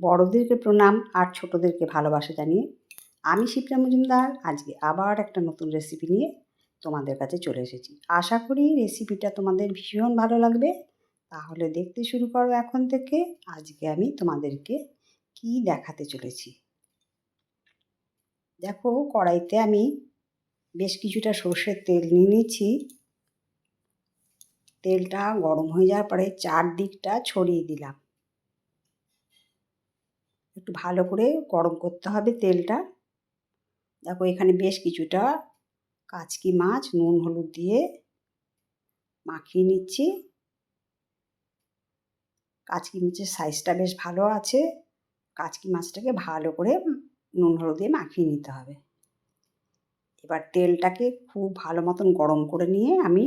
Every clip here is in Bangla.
বড়দেরকে প্রণাম আর ছোটোদেরকে ভালোবাসা জানিয়ে আমি শিপ্রা মজুমদার। আজকে আবার একটা নতুন রেসিপি নিয়ে তোমাদের কাছে চলে এসেছি। আশা করি রেসিপিটা তোমাদের ভীষণ ভালো লাগবে। তাহলে দেখতে শুরু করো এখন থেকে। আজকে আমি তোমাদেরকে কি দেখাতে চলেছি। দেখো, কড়াইতে আমি বেশ কিছুটা সর্ষের তেল নিয়ে নিচ্ছি। তেলটা গরম হয়ে যাওয়ার পরে চারদিকটা ছড়িয়ে দিলাম। একটু ভালো করে গরম করতে হবে তেলটা। দেখো এখানে বেশ কিছুটা কাচকি মাছ, নুন, হলুদ দিয়ে মাখিয়ে নিচ্ছি। কাচকি মাছের সাইজটা বেশ ভালো আছে। কাচকি মাছটাকে ভালো করে নুন, হলুদ দিয়ে মাখিয়ে নিতে হবে। এবার তেলটাকে খুব ভালো মতন গরম করে নিয়ে আমি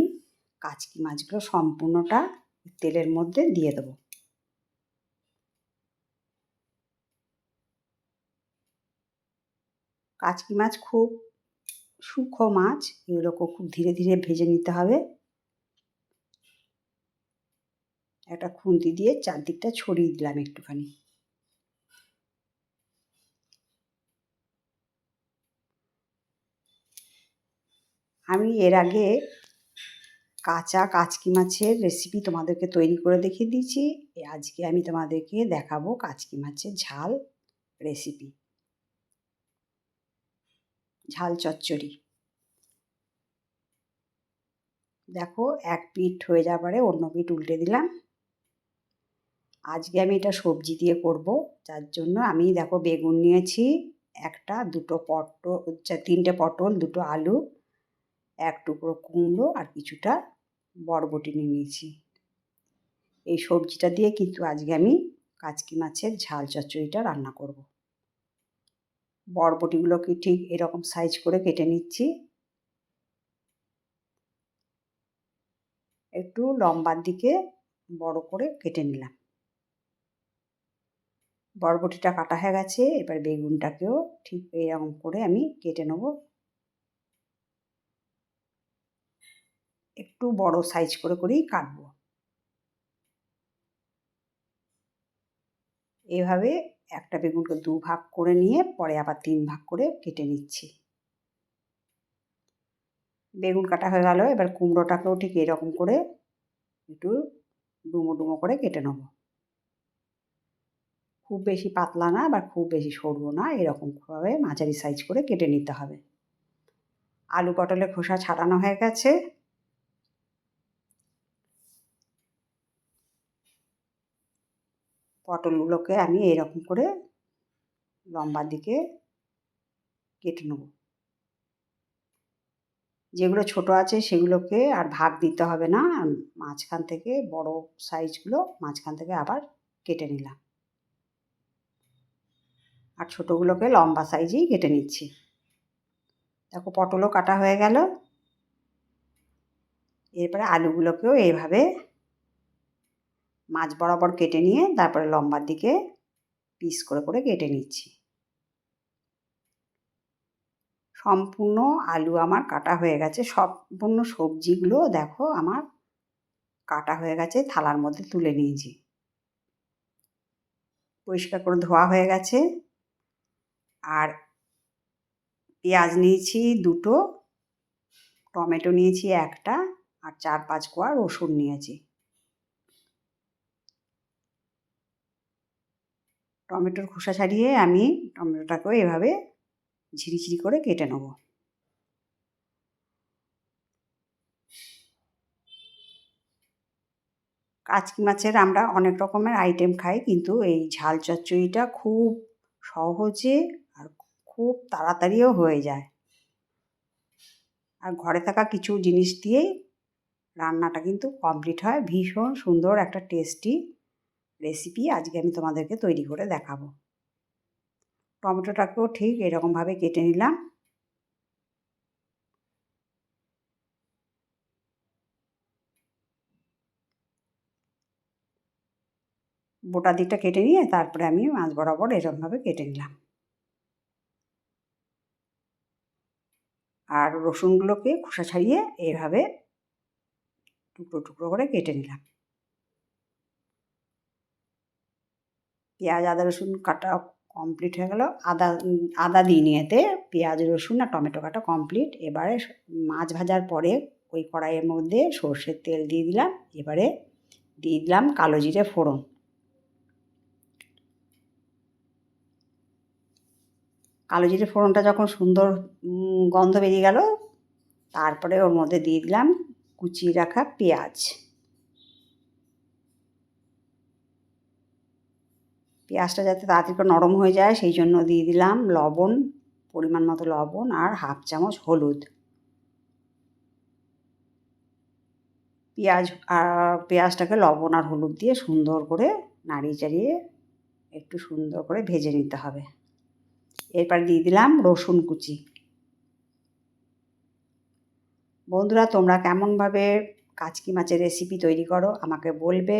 কাচকি মাছগুলো সম্পূর্ণটা তেলের মধ্যে দিয়ে দেবো। কাচকি মাছ খুব, সূক্ষ্ম মাছ, এগুলোকে খুব ধীরে ধীরে ভেজে নিতে হবে। একটা খুন্তি দিয়ে চারদিকটা ছড়িয়ে দিলাম একটুখানি। আমি এর আগে কাঁচা কাচকি মাছের রেসিপি তোমাদেরকে তৈরি করে দেখিয়ে দিয়েছি। আজকে আমি তোমাদেরকে দেখাবো কাচকি মাছের ঝাল রেসিপি ঝাল চচ্চড়ি। দেখো, এক পিঠ হয়ে পরে অন্য পিঠ উল্টে দিলাম। আজকে আমি এটা সবজি দিয়ে করব, যার জন্য আমি দেখো বেগুন নিয়েছি, একটা, দুটো পটল তিনটে পটল, দুটো আলু, এক টুকরো কুমড়ো আর কিছুটা বরবটি নিয়ে নিয়েছি। এই সবজিটা দিয়ে কিন্তু আজকে আমি কাচকি মাছের ঝাল চচ্চড়িটা রান্না করব। বরবটিগুলোকে ঠিক এরকম সাইজ করে কেটে নিচ্ছি। একটু লম্বার দিকে বড় করে কেটে নিলাম। বরবটিটা কাটা হয়ে গেছে, এবার বেগুনটাকেও ঠিক এরকম করে আমি কেটে নেব। একটু বড় সাইজ করে করেই কাটবো। এভাবে একটা বেগুনকে দু ভাগ করে নিয়ে পরে আবার তিন ভাগ করে কেটে নিচ্ছি। বেগুন কাটা হয়ে গেল, এবার কুমড়োটাকেও ঠিক এরকম করে একটু ডুমো ডুমো করে কেটে নেব। খুব বেশি পাতলা না বা খুব বেশি সরু না এরকমভাবে মাঝারি সাইজ করে কেটে নিতে হবে। আলু পটলের খোসা ছাড়ানো হয়ে গেছে। পটলগুলোকে আমি এরকম করে লম্বার দিকে কেটে নেব। যেগুলো ছোট আছে সেগুলোকে আর ভাগ দিতে হবে না। মাঝখান থেকে বড় সাইজগুলো মাঝখান থেকে আবার কেটে নিলাম। আর ছোটোগুলোকে লম্বা সাইজেই কেটে নিচ্ছি। দেখো পটলও কাটা হয়ে গেল। এরপরে আলুগুলোকেও এইভাবে মাছ বরাবর কেটে নিয়ে তারপরে লম্বার দিকে পিস করে করে কেটে নিচ্ছি। সম্পূর্ণ আলু আমার কাটা হয়ে গেছে। সম্পূর্ণ সবজিগুলো দেখো আমার কাটা হয়ে গেছে, থালার মধ্যে তুলে নিয়েছি। পরিষ্কার করে ধোয়া হয়ে গেছে। আর পেঁয়াজ নিয়েছি দুটো, টমেটো নিয়েছি একটা, আর চার পাঁচ কোয়া রসুন নিয়েছি। টমেটোর খোসা ছাড়িয়ে আমি টমেটোটাকেও এভাবে ঝিরিঝিরি করে কেটে নেব। কাচকি মাছের আমরা অনেক রকমের আইটেম খাই, কিন্তু এই ঝাল চচ্চড়িটা খুব সহজে আর খুব তাড়াতাড়িও হয়ে যায়। আর ঘরে থাকা কিছু জিনিস দিয়েই রান্নাটা কিন্তু কমপ্লিট হয়। ভীষণ সুন্দর একটা টেস্টি রেসিপি আজকে আমি তোমাদেরকে তৈরি করে দেখাবো। টমেটোটাকেও ঠিক এরকমভাবে কেটে নিলাম। বোটা দিকটা কেটে নিয়ে তারপরে আমি মাছ বরাবর এরকমভাবে কেটে নিলাম। আর রসুনগুলোকে খোসা ছাড়িয়ে এইভাবে টুকরো টুকরো করে কেটে নিলাম। পেঁয়াজ, আদা, রসুন কাটা কমপ্লিট হয়ে গেল। আদা আদা দিইনি এতে পেঁয়াজ, রসুন আর টমেটো কাটা কমপ্লিট এবারে মাছ ভাজার পরে ওই কড়াইয়ের মধ্যে সর্ষের তেল দিয়ে দিলাম। এবারে দিয়ে দিলাম কালো জিরে ফোড়ন। কালো জিরে ফোড়নটা যখন সুন্দর গন্ধ বেরিয়ে গেল, তারপরে ওর মধ্যে দিয়ে দিলাম কুচিয়ে রাখা পেঁয়াজ। পেঁয়াজটা যাতে তাড়াতাড়ি করে নরম হয়ে যায়, সেই জন্য দিয়ে দিলাম লবণ, পরিমাণ মতো লবণ আর হাফ চামচ হলুদ। পেঁয়াজ আর পেঁয়াজটাকে লবণ আর হলুদ দিয়ে সুন্দর করে নাড়িয়ে চাড়িয়ে একটু সুন্দর করে ভেজে নিতে হবে। এরপর দিয়ে দিলাম রসুন কুচি। বন্ধুরা, তোমরা কেমনভাবে কাচকি মাছের রেসিপি তৈরি করো আমাকে বলবে।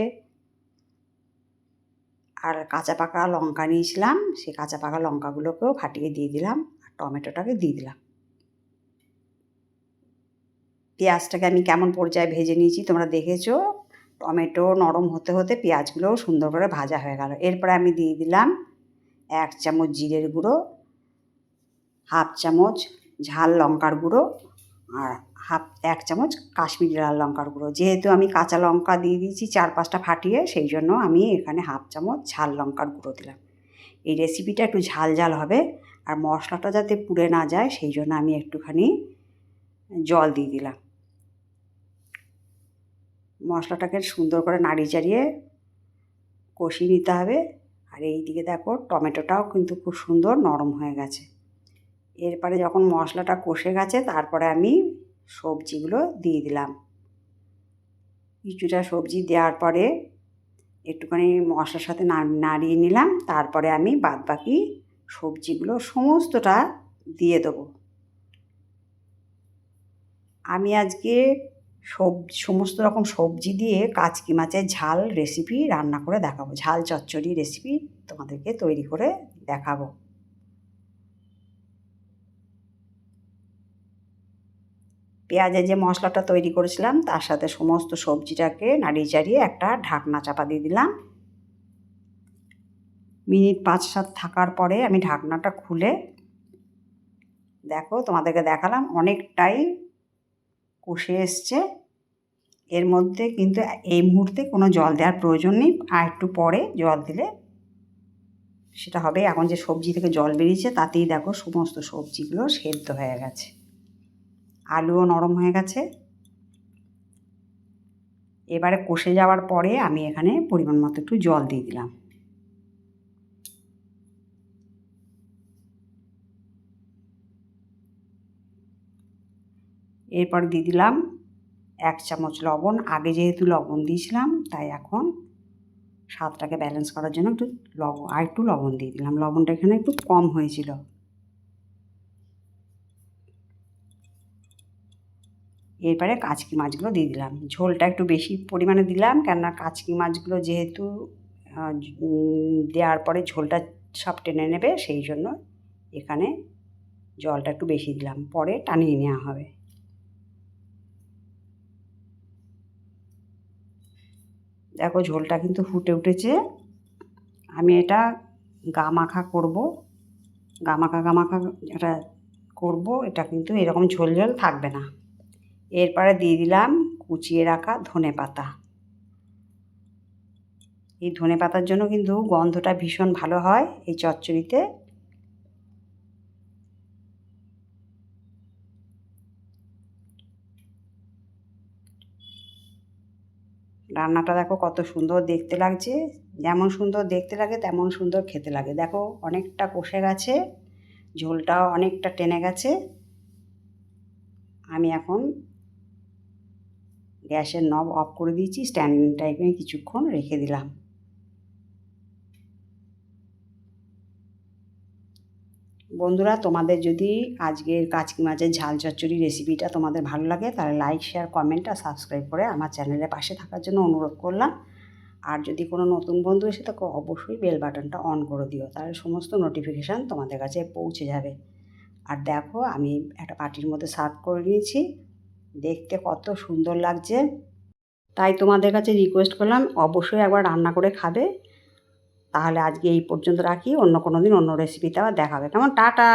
আর কাঁচা পাকা লঙ্কা নিয়েছিলাম, সেই কাঁচা পাকা লঙ্কাগুলোকেও ফাটিয়ে দিয়ে দিলাম আর টমেটোটাকে দিয়ে দিলাম। পেঁয়াজটাকে আমি কেমন পর্যায়ে ভেজে নিয়েছি তোমরা দেখেছ? টমেটো নরম হতে হতে পেঁয়াজগুলোও সুন্দর করে ভাজা হয়ে গেল। এরপরে আমি দিয়ে দিলাম এক চামচ জিরের গুঁড়ো, হাফ চামচ ঝাল লঙ্কার গুঁড়ো আর হাফ, এক চামচ কাশ্মীরি লাল লঙ্কার গুঁড়ো। যেহেতু আমি কাঁচা লঙ্কা দিয়ে দিয়েছি চার পাঁচটা ফাটিয়ে, সেই জন্য আমি এখানে হাফ চামচ ঝাল লঙ্কার গুঁড়ো দিলাম। এই রেসিপিটা একটু ঝাল ঝাল হবে আর মশলাটা যাতে পুড়ে না যায়, সেই জন্য আমি একটুখানি জল দিয়ে দিলাম। মশলাটাকে সুন্দর করে নাড়িয়ে চাড়িয়ে কষিয়ে নিতে হবে। আর এই দিকে দেখো, টমেটোটাও কিন্তু খুব সুন্দর নরম হয়ে গেছে। এরপরে যখন মশলাটা কষে গেছে, তারপরে আমি সবজিগুলো দিয়ে দিলাম। কিছুটা সবজি দেওয়ার পরে একটুখানি মশলার সাথে নাড়িয়ে নিলাম, তারপরে আমি বাদবাকি সবজিগুলো সমস্তটা দিয়ে দেবো। আমি আজকে সব, সমস্ত রকম সবজি দিয়ে কাচকি মাছের ঝাল রেসিপি রান্না করে দেখাবো। ঝাল চচ্চড়ি রেসিপি তোমাদেরকে তৈরি করে দেখাবো। পেঁয়াজের যে মশলাটা তৈরি করেছিলাম, তার সাথে সমস্ত সবজিটাকে নাড়িয়ে চাড়িয়ে একটা ঢাকনা চাপা দিয়ে দিলাম। মিনিট পাঁচ সাত থাকার পরে আমি ঢাকনাটা খুলে দেখো তোমাদেরকে দেখালাম অনেকটাই কষে এসছে। এর মধ্যে কিন্তু এই মুহূর্তে কোনো জল দেওয়ার প্রয়োজন নেই। আর একটু পরে জল দিলে সেটা হবে। এখন যে সবজি থেকে জল বেরিয়েছে, তাতেই দেখো সমস্ত সবজিগুলো সেদ্ধ হয়ে গেছে। আলুও নরম হয়ে গেছে। এবারে কষে যাওয়ার পরে আমি এখানে পরিমাণ মতো একটু জল দিয়ে দিলাম। এরপর দিয়ে দিলাম এক চামচ লবণ। আগে যেহেতু লবণ দিয়েছিলাম, তাই এখন স্বাদটাকে ব্যালেন্স করার জন্য একটু লবণ আর একটু লবণ দিয়ে দিলাম। লবণটা এখানে একটু কম হয়েছিল। এরপরে কাচকি মাছগুলো দিয়ে দিলাম। ঝোলটা একটু বেশি পরিমাণে দিলাম, কেননা কাচকি মাছগুলো যেহেতু দেওয়ার পরে ঝোলটা সব টেনে নেবে, সেই জন্য এখানে জলটা একটু বেশি দিলাম। পরে টানিয়ে নেওয়া হবে। দেখো ঝোলটা কিন্তু ফুটে উঠেছে। আমি এটা গা মাখা করব। গা মাখা গা মাখা এটা করব, এটা কিন্তু এরকম ঝোল ঝোল থাকবে না। এরপরে দিয়ে দিলাম কুচিয়ে রাখা ধনে পাতা। এই ধনে পাতার জন্য কিন্তু গন্ধটা ভীষণ ভালো হয় এই চচ্চড়িতে। রান্নাটা দেখো কত সুন্দর দেখতে লাগছে। যেমন সুন্দর দেখতে লাগে, তেমন সুন্দর খেতে লাগে। দেখো অনেকটা কষে গেছে, ঝোলটাও অনেকটা টেনে গেছে। আমি এখন গ্যাসের নব অফ করে দিয়েছি স্ট্যান্ডিং টাইপে কিছুক্ষণ রেখে দিলাম। বন্ধুরা, তোমাদের যদি আজকের কাচকি মাছের ঝাল চচ্চড়ি রেসিপিটা তোমাদের ভালো লাগে, তাহলে লাইক শেয়ার কমেন্ট আর সাবস্ক্রাইব করে আমার চ্যানেলের পাশে থাকার জন্য অনুরোধ করলাম। আর যদি কোনো নতুন বন্ধু এসে থাকে, অবশ্যই বেল বাটনটা অন করে দিও, তাহলে সমস্ত নোটিফিকেশান তোমাদের কাছে পৌঁছে যাবে। আর দেখো, আমি একটা পাটির মধ্যে সার্ভ করে নিয়েছি। দেখতে কত সুন্দর লাগছে। তাই তোমাদের কাছে রিকোয়েস্ট করলাম, অবশ্যই একবার রান্না করে খাবে। তাহলে আজকে এই পর্যন্ত রাখি, অন্য কোনো দিন অন্য রেসিপিতে আবার দেখাবে। কেমন? টাটা!